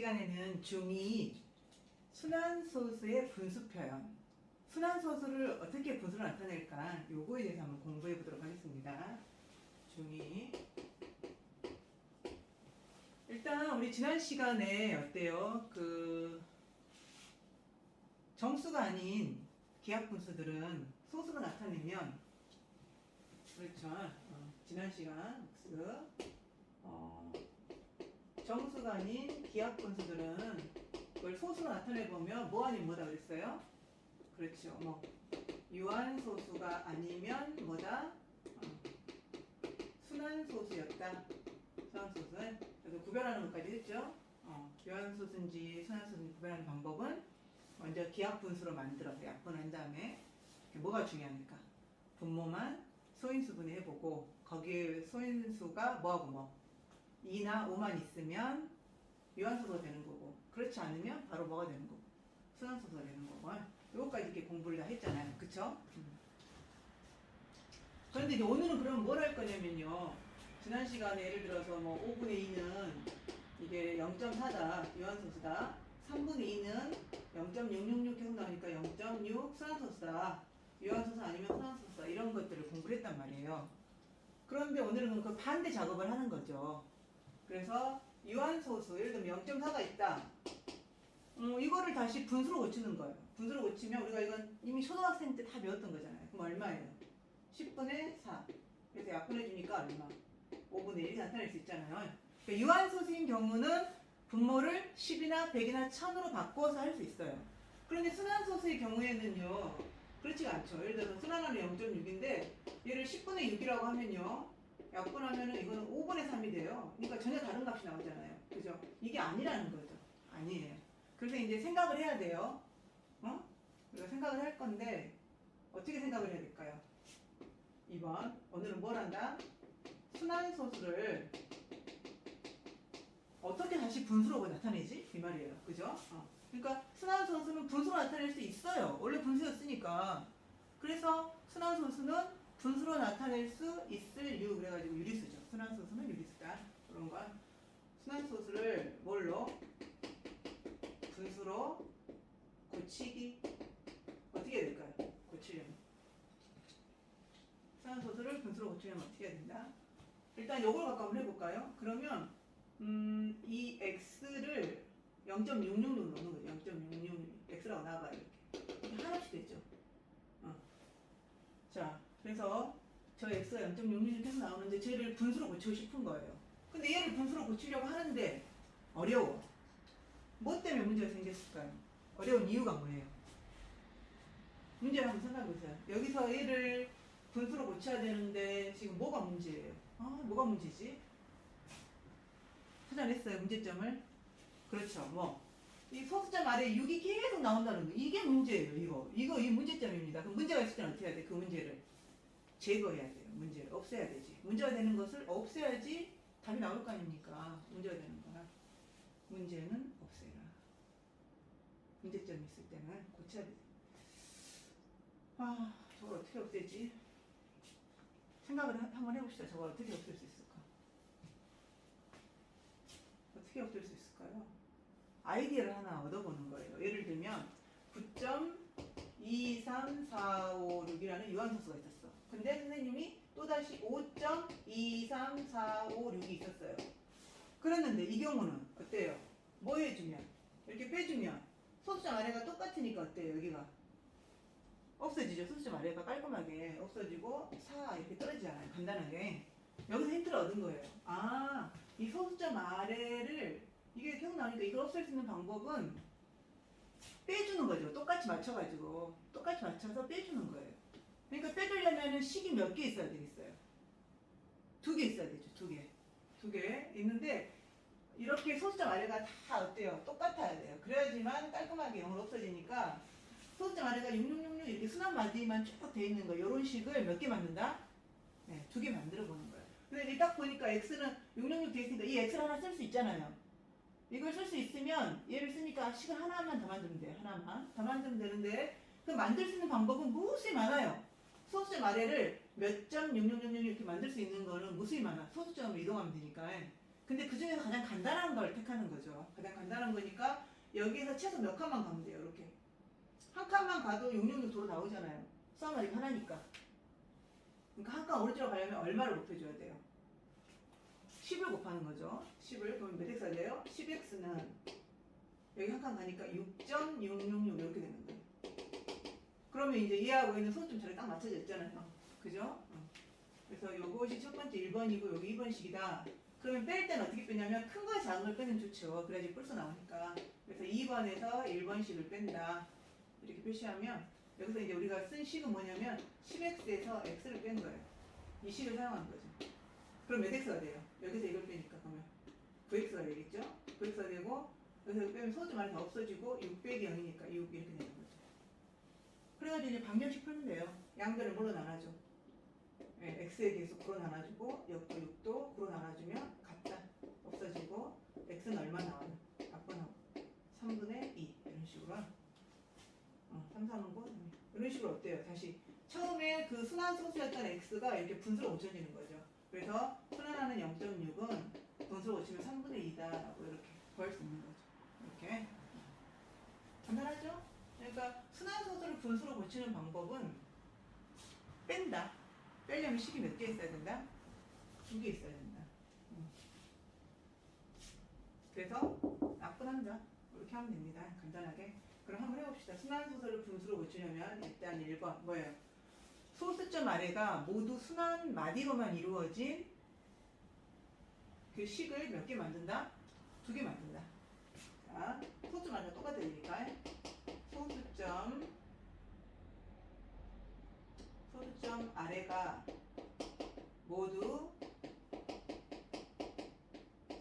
시간에는 중2 순환소수의 분수 표현, 순환소수를 어떻게 분수로 나타낼까 요거에 대해서 한번 공부해 보도록 하겠습니다. 중2 일단 우리 지난 시간에 어때요? 그 정수가 아닌 기하 분수들은 소수로 나타내면 그렇죠. 어, 지난 시간 그 어, 정수가 아닌 기하 분수들은 그걸 소수로 나타내 보면 뭐 아닌 뭐다 그랬어요? 그렇죠. 뭐 유한 소수가 아니면 뭐다? 어, 순환 소수였다. 순환 소수는 그래서 구별하는 것까지 했죠. 어, 유한 소수인지 순환 소수인지 구별하는 방법은 먼저 기하 분수로 만들어서 약분한 다음에 뭐가 중요합니까? 분모만 소인수분해 해보고 거기에 소인수가 뭐하고 뭐 2나 5만 있으면 유한수가 되는 거고 그렇지 않으면 바로 뭐가 되는 거고 순환수가 되는 거고. 요거까지 이렇게 공부를 다 했잖아요. 그쵸? 음. 그런데 이제 오늘은 그럼 뭘 할 거냐면요. 지난 시간에 예를 들어서 뭐 5분의 2는 이게 0.4다 유한소수다. 3분의 2는 0.666 계속 나오니까 0.6 순환소수다. 유한소수 아니면 순환소수다. 이런 것들을 공부를 했단 말이에요. 그런데 오늘은 그 반대 작업을 하는 거죠 그래서 유한소수 예를 들면 0.4가 있다. 음, 이거를 다시 분수로 고치는 거예요. 분수로 고치면 우리가 이건 이미 초등학생 때 다 배웠던 거잖아요. 그럼 얼마예요? 10분의 4 그래서 약분해 주니까 얼마? 5분의 1이 나타낼 수 있잖아요. 그러니까 유한소수인 경우는 분모를 10이나 100이나 1000으로 바꿔서 할 수 있어요. 그런데 순환소수의 경우에는요 그렇지가 않죠. 예를 들어서 순환하는 0.6인데 얘를 10분의 6이라고 하면요 약분 하면은 이거는 5분의 3이 돼요 그러니까 전혀 다른 값이 나오잖아요 그죠? 이게 아니라는 거죠 아니에요 그래서 이제 생각을 해야 돼요 어? 우리가 생각을 할 건데 어떻게 생각을 해야 될까요? 2번 오늘은 뭘 한다? 순환소수를 어떻게 다시 분수로 나타내지? 이 말이에요. 그죠? 어. 그러니까 순환소수는 분수로 나타낼 수 있어요. 원래 분수였으니까. 그래서 순환소수는 분수로 나타낼 수 있을 유 그래가지고 유리수죠. 순환소수는 유리수다. 그런 거. 순환소수를 뭘로? 분수로 고치기. 어떻게 해야 될까요? 고치려면. 순환소수를 분수로 고치려면 어떻게 해야 된다? 일단 요걸 갖고 한번 해볼까요? 그러면 음, 이 x를 0.666 넣는 거예요. 0.666 x라고 나와봐요. 이렇게. 이게 하나씩 되죠. 그래서 저 x가 0.666 계속 나오는데 쟤를 분수로 고치고 싶은 거예요. 근데 얘를 분수로 고치려고 하는데 어려워. 뭐 때문에 문제가 생겼을까요? 어려운 이유가 뭐예요? 문제를 한번 생각해 보세요. 여기서 얘를 분수로 고쳐야 되는데 지금 뭐가 문제예요? 아, 뭐가 문제지? 찾아냈어요 문제점을 그렇죠 뭐 이 소수점 아래 6이 계속 나온다는 거 이게 문제예요 이거 이거 이 문제점입니다 그럼 문제가 있을 때는 어떻게 해야 돼 그 문제를 제거해야 돼요 문제를 없애야 되지 문제가 되는 것을 없애야지 답이 나올 거 아닙니까 문제가 되는 거야 문제는 없애라 문제점이 있을 때는 고쳐야 돼. 아 저걸 어떻게 없애지 생각을 한- 한번 해봅시다 저걸 어떻게 없앨 수 있을까 어떻게 없앨 수 있을까요? 아이디어를 하나 얻어보는 거예요. 예를 들면 9.23456이라는 유한소수가 있었어. 근데 선생님이 또다시 5.23456이 있었어요. 그랬는데 이 경우는 어때요? 뭐 해주면? 이렇게 빼주면 소수점 아래가 똑같으니까 어때요? 여기가 없어지죠. 소수점 아래가 깔끔하게 없어지고 4 이렇게 떨어지잖아요. 간단하게. 여기서 힌트를 얻은 거예요. 아, 이 소수점 아래를 이게 계속 나오니까 이걸 없앨 수 있는 방법은 빼주는 거죠. 똑같이 맞춰가지고 똑같이 맞춰서 빼주는 거예요. 그러니까 빼주려면 식이 몇 개 있어야 되겠어요? 두 개 있어야 되죠. 두 개. 두 개 있는데 이렇게 소수점 아래가 다 어때요? 똑같아야 돼요. 그래야지만 깔끔하게 영어로 없어지니까 소수점 아래가 6666 이렇게 순환 마디만 쭉 돼 있는 거 이런 식을 몇 개 만든다? 네, 두 개 만들어 보는 거예요. 근데 딱 보니까 x는 666 돼 있으니까 이 x를 하나 쓸 수 있잖아요. 이걸 쓸 수 있으면 얘를 쓰니까 식을 하나만 더 만들면 돼요. 하나만 더 만들면 되는데 그 만들 수 있는 방법은 무수히 많아요. 소수점 아래를 몇점6666 이렇게 만들 수 있는 거는 무수히 많아. 소수점으로 이동하면 되니까. 근데 그 중에서 가장 간단한 걸 택하는 거죠. 가장 간단한 거니까 여기에서 최소 몇 칸만 가면 돼요. 이렇게 한 칸만 가도 666 도로 나오잖아요. 수학말이 하나니까. 그러니까 한 칸 오른쪽으로 가려면 얼마를 곱해줘야 돼요? 10을 곱하는 거죠. 10을 그러면 몇 x가 돼요? 10x는 여기 한 칸 가니까 6.666 이렇게 되는 거예요. 그러면 이제 얘하고 소점 자리 딱 맞춰져 있잖아요. 그죠? 어. 그래서 요것이 첫 번째 1번이고 여기 2번식이다. 그러면 뺄 때는 어떻게 빼냐면 큰 거 작은 걸 빼면 좋죠. 그래야지 뿔수 나오니까. 그래서 2번에서 1번식을 뺀다. 이렇게 표시하면 여기서 이제 우리가 쓴 식은 뭐냐면 10x에서 x를 뺀 거예요. 이 식을 사용한 거죠. 그럼 몇 x가 돼요? 여기서 이걸 빼니까 그러면 9x가 되겠죠? 9x가 되고 여기서 빼면 소주 말이 다 없어지고 6 빼기 0이니까 6 이렇게 되는 거죠. 그래가지고 이제 방정식 풀면 돼요. 양변을 뭘로 나눠줘? 네, x에 대해서 9로 나눠주고 역도 6도 9로 나눠주면 같다. 없어지고 x는 얼마 나와요? 아빠 나와. 3분의 2 이런 식으로 어, 3, 3은 9 이런 식으로 어때요? 다시 처음에 그 순환 소수였던 x가 이렇게 분수로 고쳐지는 거죠. 그래서 순환하는 0.6은 분수로 고치면 3분의 2다라고 이렇게 구할 수 있는 거죠. 이렇게 간단하죠? 그러니까 순환 소수를 분수로 고치는 방법은 뺀다. 빼려면 식이 몇 개 있어야 된다? 두 개 있어야 된다. 음. 그래서 나뿐한다. 이렇게 하면 됩니다. 간단하게. 그럼 한번 해봅시다. 순환 소수를 분수로 고치려면 일단 1번 뭐예요? 소수점 아래가 모두 순환 마디로만 이루어진 그 식을 몇 개 만든다? 두 개 만든다. 자, 소수점 아래가 똑같아야 되니까 소수점 소수점 아래가 모두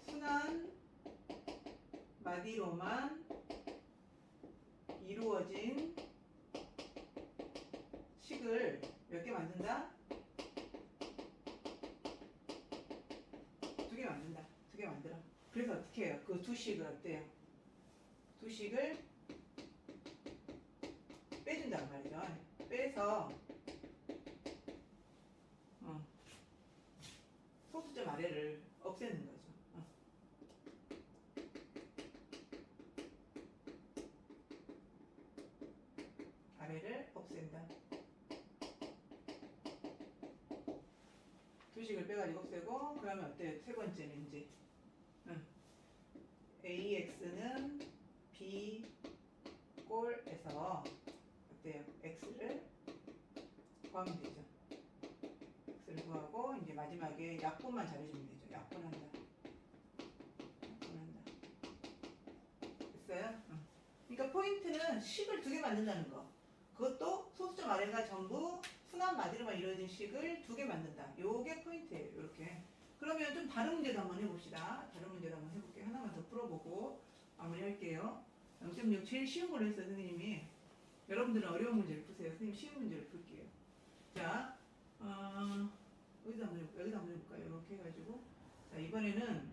순환 마디로만 이루어진 식을 몇 개 만든다? 두 개 만든다. 두 개 만들어. 그래서 어떻게 해요? 그 두 식을 어때요? 두 식을 빼준단 말이죠. 빼서 어, 소수점 아래를 없애는 거죠. 어. 아래를 없앤다. 두식을 빼가지고 없애고 그러면 어때요? 세 번째는 이제 응. AX는 B 꼴에서 구하면 되죠. X를 구하고 이제 마지막에 약분만 잘해주면 되죠. 약분한다. 약분한다. 됐어요? 응. 그러니까 포인트는 식을 두 개 만든다는 거. 그것도 소수점 아래가 전부 순환 마디로만 이루어진 식을 두 개 만든다. 요게 포인트예요. 이렇게. 그러면 좀 다른 문제도 한번 해봅시다. 다른 문제도 한번 해볼게요. 하나만 더 풀어보고 마무리할게요. 0.6 제일 쉬운 걸로 했어요, 선생님이. 여러분들은 어려운 문제를 푸세요. 선생님 쉬운 문제를 풀게요. 자, 어, 여기다 한번 해볼까요? 여기다 한번 해볼까요? 이렇게 해가지고. 자, 이번에는,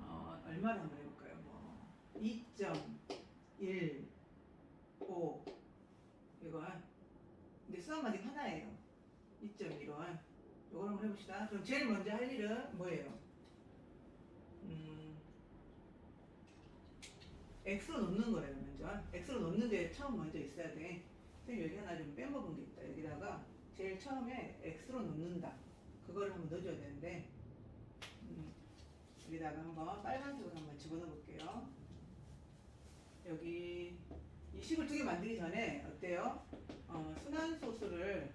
어, 얼마를 한번 해볼까요? 뭐, 2.1, 5, 이건. 근데 수학 마디 하나예요. 2.1원. 이걸 한번 해봅시다. 그럼 제일 먼저 할 일은 뭐예요? 음, x로 놓는 거래요, 먼저. x로 놓는 게 처음 먼저 있어야 돼. 선생님 여기 하나 좀 빼먹은 게 있다. 여기다가 제일 처음에 x로 놓는다. 그거를 한번 넣어줘야 되는데, 음, 여기다가 한번 빨간색으로 한번 집어넣어 볼게요. 여기 이 식을 두 개 만들기 전에 어때요? 어, 순환 소수를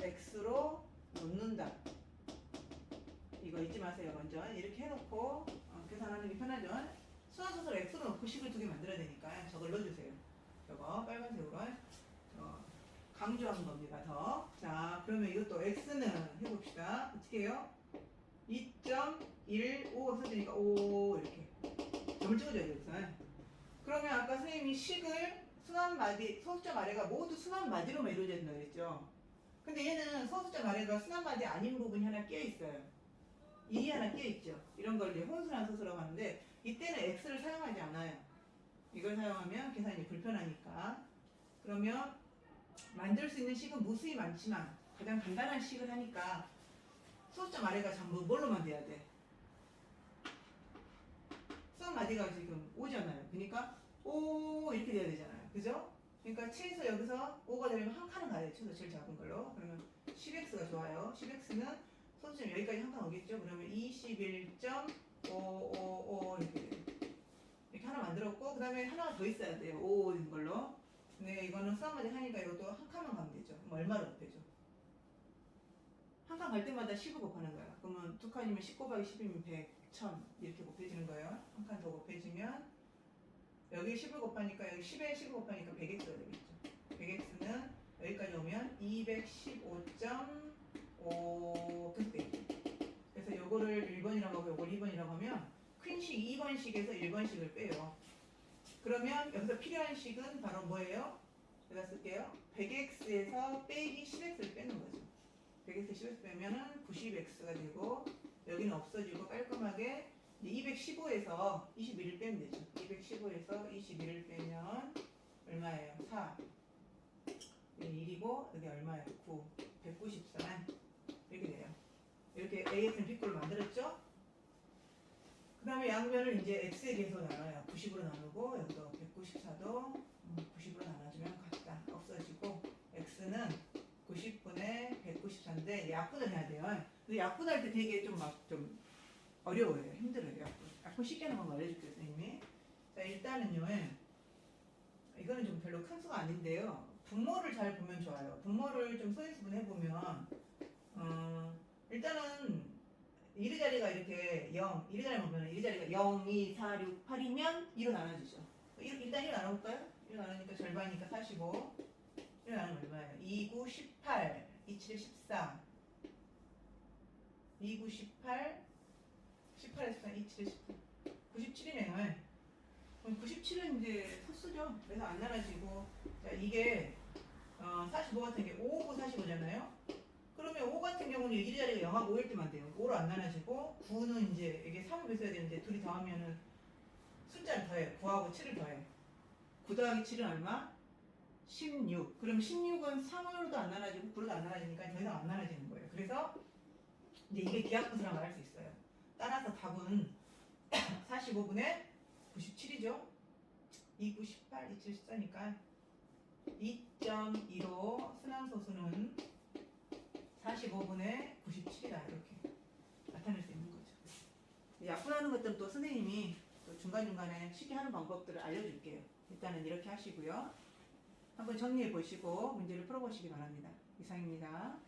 x로 놓는다. 이거 잊지 마세요. 먼저 이렇게 해놓고 어, 계산하는 게 편하죠. 소수를 x로 놓고 식을 두 개 만들어야 되니까 저걸 넣어주세요. 저거 빨간색으로 저 강조한 겁니다. 더. 자, 그러면 이것도 x는 해봅시다. 어떻게 해요? 2.15 써주니까 5 이렇게 점을 찍어줘야. 우선. 그러면 아까 선생님이 식을 순환 마디, 소수점 아래가 모두 순환 마디로만 이루어져 있다고 그랬죠. 근데 얘는 소수점 아래가 순환 마디 아닌 부분이 하나 끼어 있어요. 이 하나 끼어 있죠. 이런 걸 이제 혼순환 소수라고 하는데 이때는 x를 사용하지 않아요. 이걸 사용하면 계산이 불편하니까. 그러면 만들 수 있는 식은 무수히 많지만 가장 간단한 식을 하니까 소수점 아래가 전부 뭘로만 돼야 돼? 썸 마디가 지금 오잖아요. 그러니까 오 이렇게 돼야 되잖아요. 그죠? 그러니까 최소 여기서 5가 되려면 한 칸은 가야 돼. 최소 제일 작은 걸로. 그러면 10x가 좋아요. 10x는 소수점 여기까지 한 칸 오겠죠? 그러면 21.555 이렇게 돼요. 이렇게 하나 만들었고 그 다음에 하나가 더 있어야 돼요. 5 있는 걸로. 근데 이거는 썸 마디 하니까 이것도 한 칸만 가면 되죠. 그럼 얼마로 곱해줘? 한칸 갈 때마다 10을 곱하는 거야. 그러면 두 칸이면 10 곱하기 10이면 100, 1000 이렇게 곱해지는 거예요. 한 칸 더 곱해지면 여기 10을 곱하니까 여기 10에 10을 곱하니까 100x가 되겠죠. 100x는 여기까지 오면 215.5 계속 요거를 1번이라고 하고 요걸 2번이라고 하면 큰식 2번식에서 1번식을 빼요. 그러면 여기서 필요한 식은 바로 뭐예요? 제가 쓸게요. 100x에서 빼기 10x를 빼는 거죠. 100x 10x 빼면은 90x가 되고 여기는 없어지고 깔끔하게 215에서 21을 빼면 되죠. 215에서 21을 빼면 얼마예요? 4. 여기 1이고 여기 얼마예요? 9. 194. 이렇게 돼요. 이렇게 AX는 B꼴을 만들었죠? 그 다음에 양변을 이제 X에 대해서 나눠요. 90으로 나누고 여기도 194도 90으로 나눠주면 같다. 없어지고 X는 90분의 194인데 약분을 해야 돼요. 근데 약분할 때 되게 좀 막좀 어려워요. 힘들어요. 약분. 약분 쉽게 거 알려줄게요, 선생님이. 자, 일단은요. 이거는 좀 별로 큰 수가 아닌데요. 분모를 잘 보면 좋아요. 분모를 좀 소인수분 해보면, 어, 일단은 이르 자리가 이렇게 0, 이르 자리 보면 이르 자리가 0, 2, 4, 6, 8이면 2로 나눠지죠. 일- 일단 1로 나눠볼까요? 1로 나누니까 절반이니까 45. 1로 나누면 얼마예요? 2, 9, 18, 2, 7, 14. 2, 9, 18, 18, 14, 2, 7, 18. 97이네요. 97은 이제 소수죠. 그래서 안 나눠지고. 자, 이게 어, 45 같은 게 5, 9, 45잖아요. 그러면 5 같은 경우는 이 자리가 0하고 5일 때만 돼요. 5로 안 나눠지고 9는 이제 이게 3을 있어야 되는데 둘이 더하면은 숫자를 더해. 9하고 7을 더해. 9 더하기 7은 얼마? 16. 그럼 16은 3으로도 안 나눠지고 9로도 안 나눠지니까 더 이상 안 나눠지는 거예요. 그래서 이제 이게 기하분수라고 말할 수 있어요. 따라서 답은 45분의 97이죠. 2, 9, 18, 2, 7, 14니까 2.15 순환소수는 45분의 97이다 이렇게 나타낼 수 있는 거죠. 약분하는 것들은 또 선생님이 또 중간중간에 쉽게 하는 방법들을 알려줄게요. 일단은 이렇게 하시고요. 한번 정리해 보시고 문제를 풀어보시기 바랍니다. 이상입니다.